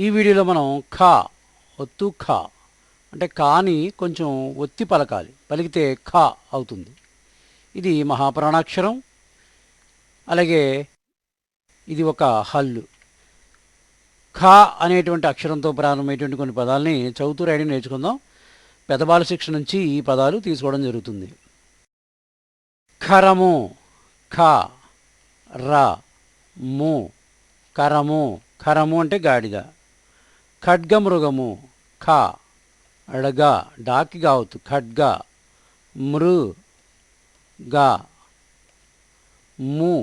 ఈ వీడియోలో మనం ఖా ఒత్తు ఖా అంటే కాని కొంచెం ఒత్తి పలకాలి. పలికితే ఖా అవుతుంది. ఇది మహాప్రాణాక్షరం. అలాగే ఇది ఒక హల్లు. ఖా అనేటువంటి అక్షరంతో ప్రారంభమైనటువంటి కొన్ని పదాలని చదువుతూ రాయడం నేర్చుకుందాం. పెదబాల శిక్ష నుంచి ఈ పదాలు తీసుకోవడం జరుగుతుంది. ఖరము ఖ ర ము కరము. ఖరము అంటే గాడిద. ఖడ్గమృగము. ఖ అడగ డాకి కావచ్చు ఖడ్గ. మృ గా. ము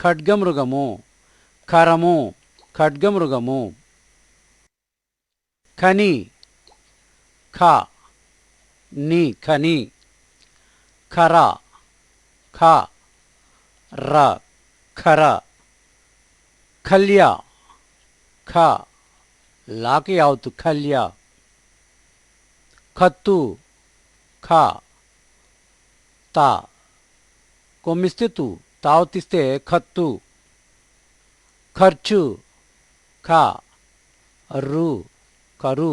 ఖడ్గమృగము. ఖరము ఖడ్గమృగము. ఖని ఖ. ని ఖని. ఖర ఖ. ర ఖర. ఖల్య ఖ. లాకి యావత్తు ఖల్య ఖత్తు ఖ తా కొమ్మిస్తే తు తావతిస్తే ఖత్తు ఖర్చు ఖ రు కరు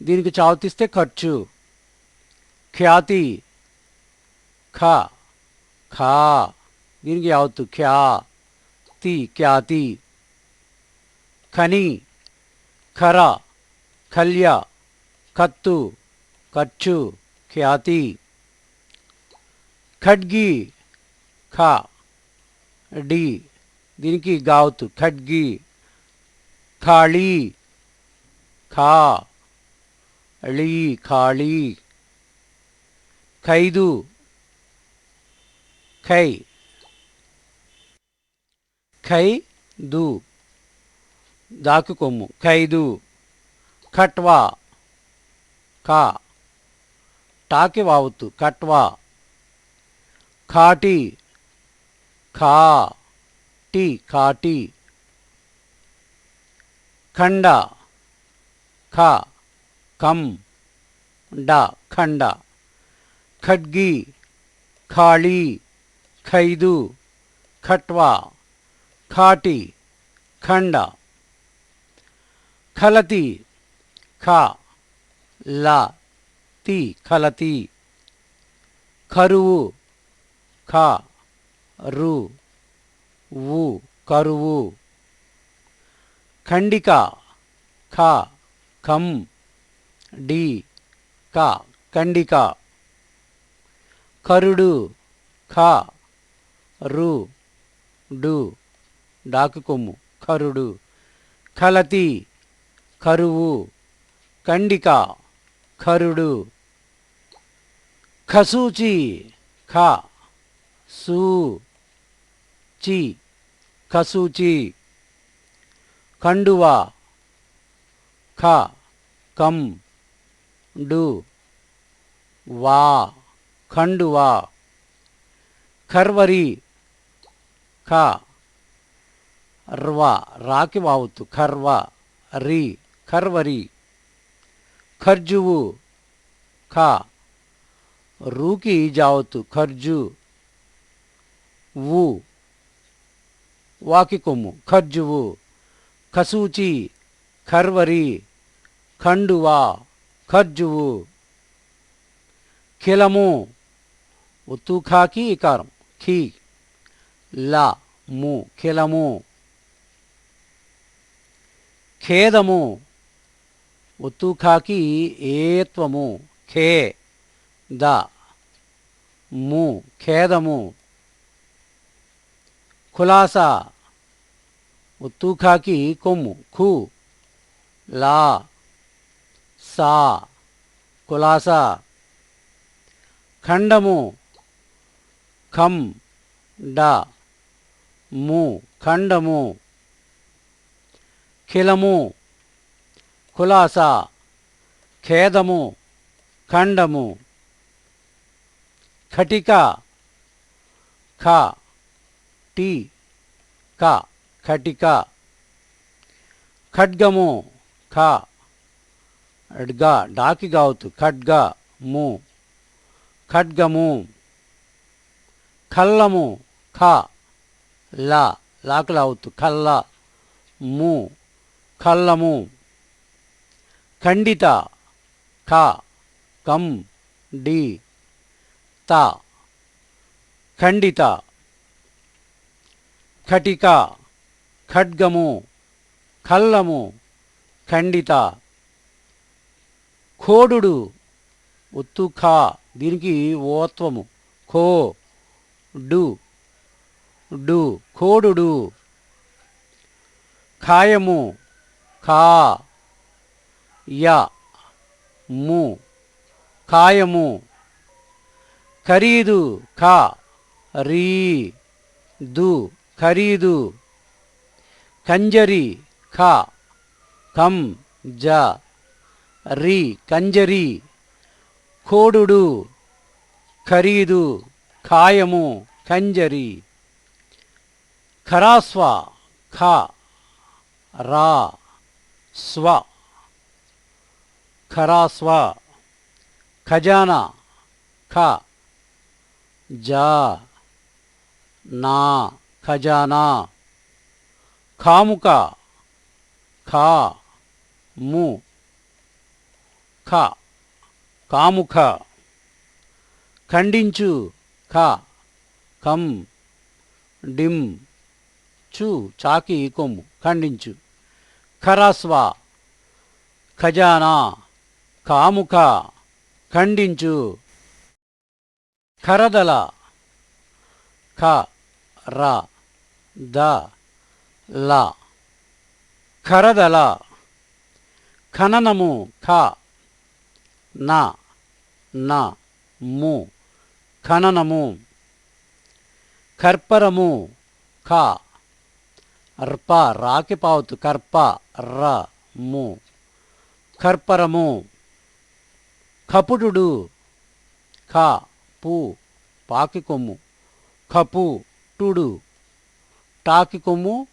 దీనికి చావతిస్తే ఖర్చు ఖ్యాతి ఖ ఖా దీనికి యావత్తు ఖ్యా తి ఖ్యాతి ఖని ఖర ఖల్య కత్తు ఖర్చు ఖ్యాతి ఖడ్గి ఖ డి దీనికి గావుతు ఖడ్గి ఖాళీ ఖా ళీ ఖాళీ. ఖైదు ఖై. ఖై దు దాకు కొమ్ము ఖైదు. ఖట్వా. కా టాకి వావుతు కట్వా ఖాటి. ఖా టి ఖాటి. ఖండ. ఖ. కం డ. ఖండ. ఖడ్గి. ఖాళీ. ఖైదు. ఖట్వా. ఖాటి. ఖండ. ఖలతి ఖ ల తి ఖలతి కరువు ఖ రు వు కరువు. ఖండిక ఖ ఖం డి క ఖండిక. కరుడు ఖ రు డు డాకు కొమ్ము కరుడు. ఖలతి కరువు కండిక ఖరుడు ఖసూచి ఖ సూ చి ఖసూచి కండువా ఖ కం డు వా ఖండువా ఖర్వరి ఖ ర్వ రాకి వావుతు ఖర్వ రి ఖర్వరి ఖర్జువు ఖా రూకి జావతు ఖర్జు వు వాకి కొమ్ము ఖర్జువు ఖసూచి ఖర్వరి ఖండువా ఖర్జువు ఖిలము ఉత్తు ఖాకి ఇకారం ఖీ లా ము ఖిలము ఖేదము ఉత్తు ఖాకి ఏత్వము ఖే ద ము ఖేదము. ఖులాస ఉత్తు ఖాకి కొమ్ము ఖు లా సా కులాసా ఖండము ఖం డ ము ఖండము. ఖిలము కులాస ఖేదము ఖండము ఖటిక ఖ టి క ఖటిక ఖడ్గము ఖ అడ్గా డాకి గావత్తు ఖడ్గ ము ఖడ్గము ఖల్లము ఖ లా లాకులావత్తు ఖల్ల ము ఖల్లము. ఖండిత ఖ కం డి త. ఖండిత ఖటిక ఖడ్గము కల్లము ఖండిత. ఖోడుడు ఒత్తు ఖా. దీనికి ఓత్వము. ఖో డు డు కోడుడు ఖాయము ఖా. య ము కాయము ఖరీదు ఖ రీ దు ఖరీదు. కంజరి ఖ కం జ రి కంజరి కోడుడు ఖరీదు ఖాయము కంజరి ఖరాస్వ ఖ రా స్వ. ఖరాస్వ ఖజానా ఖ జా నా ఖజానా ఖాముక ఖా ము ఖ కాముఖ ఖండించు ఖ కం డిం చు చాకి కొమ్ము ఖండించు. ఖరాస్వ ఖజానా కాముక ఖండించు. కరదల ఖ ర ద ల. కరదల ఖననము ఖ న న ము. ఖననము. కర్పరము ఖ. అర్ప రాకి పావుతు కర్ప ర ము. కర్పరము కపుటుడు ఖ పు పాకి కొమ్ము కపు టుడు. టాకి కొమ్ము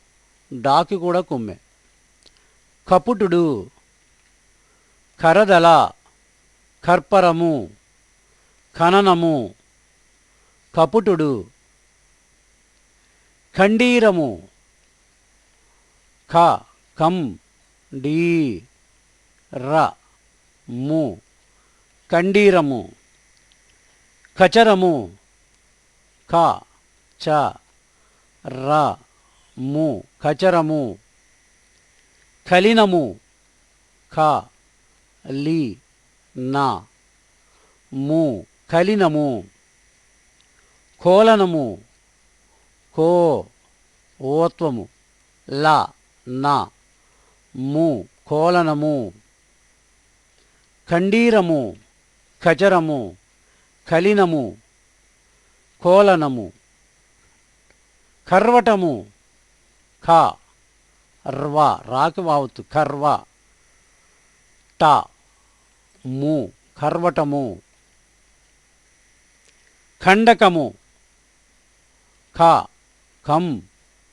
డాకి కూడా కొమ్మే. కపుటుడు కరదల కర్పరము ఖననము. కపుటుడు ఖండీరము. ఖ కం డీ ర ము. కండీరము కచరము క చ ర ము కచరము కలినము క లి నా ము కలినము కోలనము కో ఓత్వము ల నా ము కోలనము ఖండీరము ఖజరము కలినము కోలనము కర్వటము ఖ రవ రాకవావుతు కర్వ ట ము కర్వటము ఖండకము ఖ కం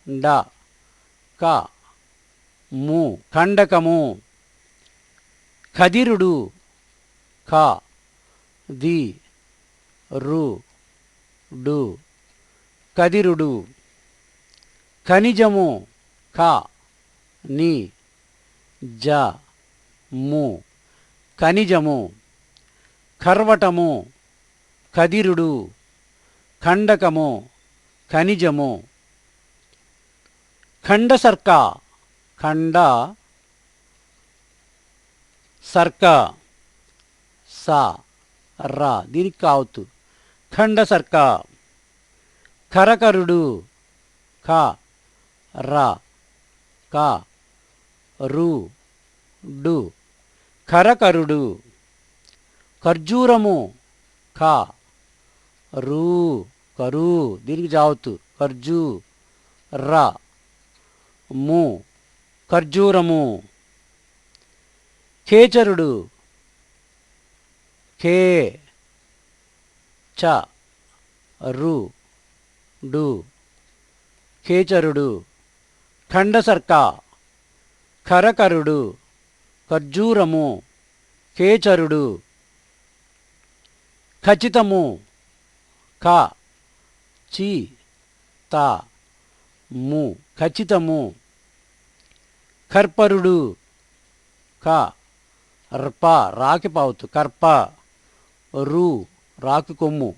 డ క ము ఖండకము ఖదిరుడు ఖ ది రు డు. కదిరుడు. ఖనిజము. ఖ ని జ ము. ఖనిజము. కర్వటము కదిరుడు. ఖండకము. ఖనిజము. ఖండసర్క. ఖండ సర్క. సా. రా. దీనికి కావద్దు. ఖండసర్క ఖరకరుడు. ఖ. ర. క. రు. డు. ఖరకరుడు. ఖర్జూరము. ఖ. రూ. కరు. దీనికి జావుతు ఖర్జూ. ర. ము. ఖర్జూరము. ఖేచరుడు. కే చ రు డు కేచరుడు ఖండసర్క ఖరకరుడు ఖర్జూరము కేచరుడు ఖచ్చితము క చి త ము ఖచ్చితము కర్పరుడు క రాకి పావుతు కర్ప రు రాకి కొమ్ము.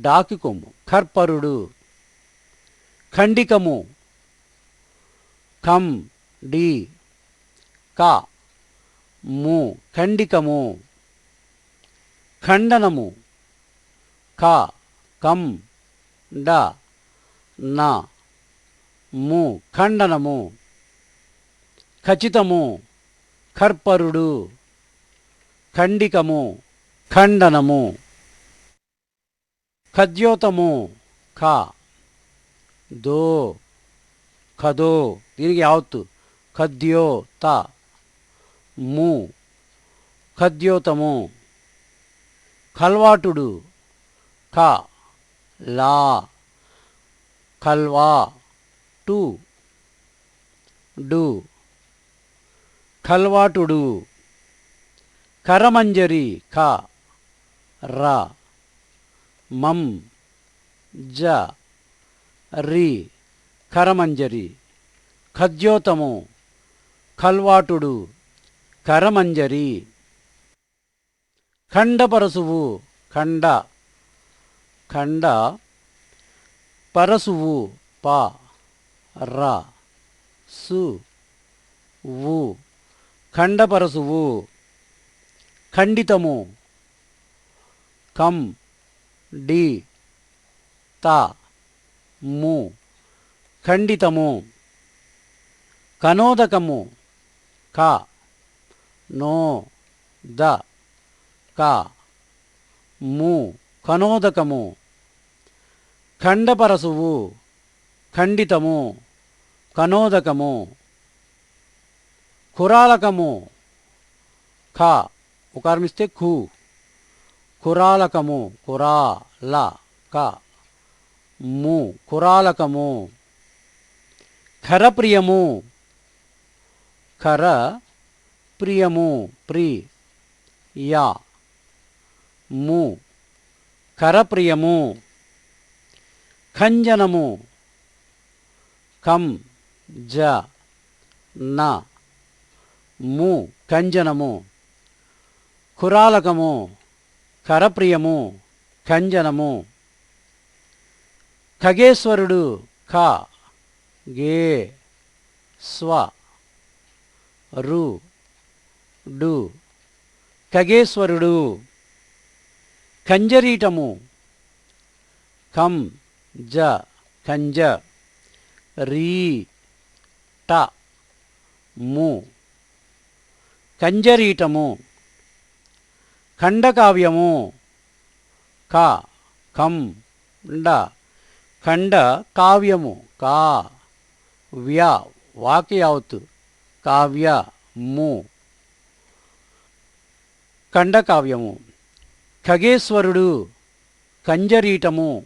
డాకి కొమ్ము. కర్పరుడు ఖండికము. కం డి. క. ము ఖండికము. ఖండనము. క కం డ న. ము ఖండనము. ఖచ్చితము కర్పరుడు ఖండికము. ఖండనము. ఖద్యోతము. ఖ. దో. ఖదో. దీనికి యావత్తు. ఖద్యో త ము. ఖద్యోతము. ఖల్వాటుడు. ఖ. లా. ఖల్వా. టు. డు. ఖల్వాటుడు. కరమంజరి. ఖ. ర. మం. జ. రి. కరమంజరి. ఖద్యోతము. కల్వాటుడు కరమంజరి. ఖండపరసువు. ఖండ. ఖండ. పరసువు. ప. ర. సు. వు. ఖండపరసువు. ఖండితము. కం డి త ము ఖండితము కనోదకము క నో ద క ము కనోదకము ఖండపరసువు ఖండితము కనోదకము కురాలకము ఖ ఉకారమిస్తే ఖు కురాలకము. కురా ల క. ము కురాలకము. ఖరప్రియము. ఖర ప్రియము ప్రి యా. ము ఖరప్రియము. ఖంజనము. కం జ న. ము కంజనము కురాలకము. కరప్రియము కంజనము. ఖగేశ్వరుడు ఖ గే స్వ రు డు. ఖగేశ్వరుడు కంజరీటము కం జ కంజ రీ ట ము. కంజరీటము ఖండకావ్యము. క కం డ. ఖండ కావ్యము కా వ్య వాక్యావత్ కావ్య ము. ఖండకావ్యము. ఖగేశ్వరుడు కంజరీటము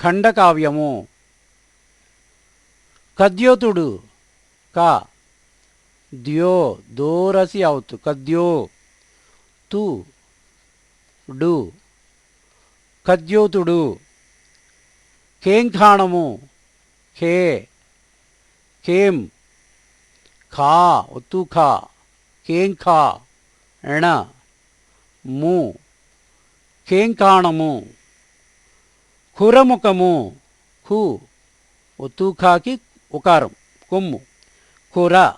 ఖండకావ్యము. కద్యోతుడు క. ద్యో దోరసి అవుతు కద్యో తు. డు. కద్యోతుడు కేంఖాణము ఖే. కేం ఖా. ఒత్తు ఖా. కేంఖా. ఎణ. ము. కేంకాణము. ఖురముఖము. ఖు. ఒత్తుఖాకి ఉకారం. కొమ్ము. ఖుర.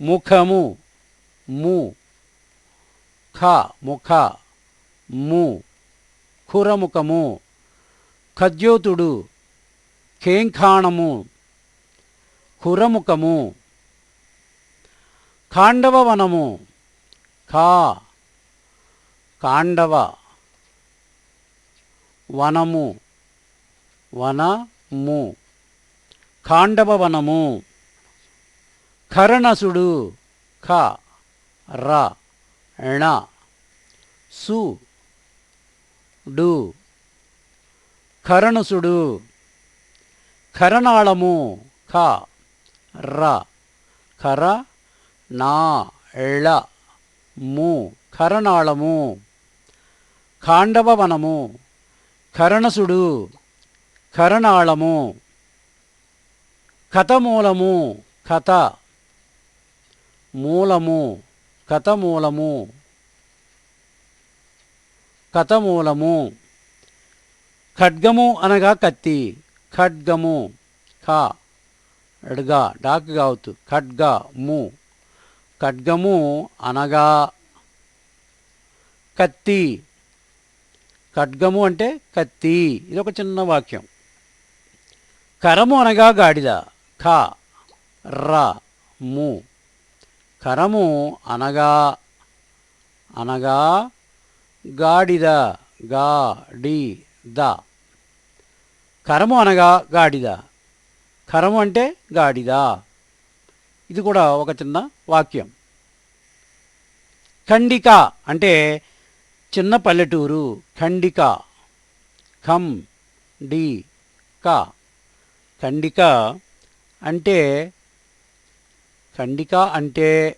ముఖము. ము. ఖ ముఖ ము ఖురముఖము ఖద్యోతుడు ఖేంఖాణము ఖురముఖము ఖాండవవనము ఖా కాండవ వనము వనము ఖాండవ వనము ఖరణసుడు ఖ ర. ణ సు డు. ఖరణసుడు ఖరణాళము ఖ ర. ఖర నా ళ ము ఖరణాళము ఖాండవవనము ఖరణసుడు ఖరణాళము కథమూలము కథ. మూలము కథ మూలము కథ మూలము ఖడ్గము అనగా కత్తి. ఖడ్గము. ఖా. అడ్గా. డాక్ కావద్దు. ఖడ్గ ము ఖడ్గము అనగా కత్తి. ఖడ్గము అంటే కత్తి. ఇది ఒక చిన్న వాక్యం. కరము అనగా గాడిద. ఖ. ర. ము. కరము అనగా అనగా గాడిద గా డి ద కరము అనగా గాడిద. కరము అంటే గాడిద. ఇది కూడా ఒక చిన్న వాక్యం. ఖండిక అంటే చిన్న పల్లెటూరు. ఖండిక. ఖం డి క. ఖండిక అంటే ఖండిక అంటే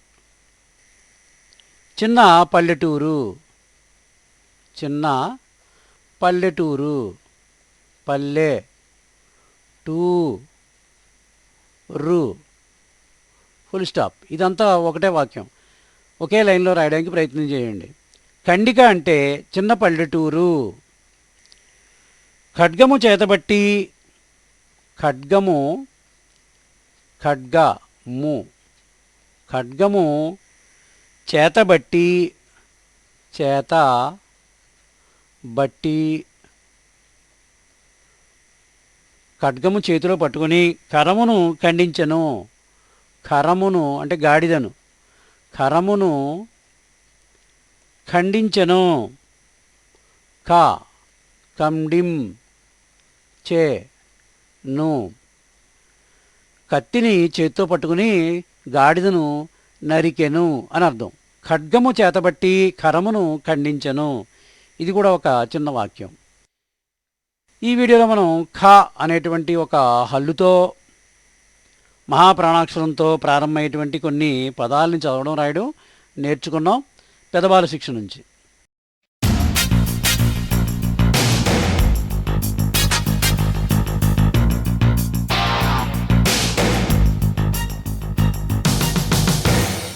చిన్న పల్లెటూరు. చిన్న పల్లెటూరు. పల్లె. టూ రు ఫుల్ స్టాప్. ఇదంతా ఒకటే వాక్యం. ఒకే లైన్లో రాయడానికి ప్రయత్నం చేయండి. ఖండిక అంటే చిన్న పల్లెటూరు. ఖడ్గము చేతబట్టి ఖడ్గము ఖడ్గము. ఖడ్గము చేతబట్టి చేత బట్టి ఖడ్గము చేతిలో పట్టుకొని కరమును ఖండించను. కరమును అంటే గాడిదను. కరమును ఖండించను. క కండిం చే ను. కత్తిని చేత్తో పట్టుకుని గాడిదను నరికెను అని అర్థం. ఖడ్గము చేతబట్టి కరమును ఖండించను. ఇది కూడా ఒక చిన్న వాక్యం. ఈ వీడియోలో మనం ఖ అనేటువంటి ఒక హల్లుతో మహాప్రాణాక్షరంతో ప్రారంభమయ్యేటువంటి కొన్ని పదాలని చదవడం రాయడం నేర్చుకున్నాం. పెదబాల శిక్ష నుంచి.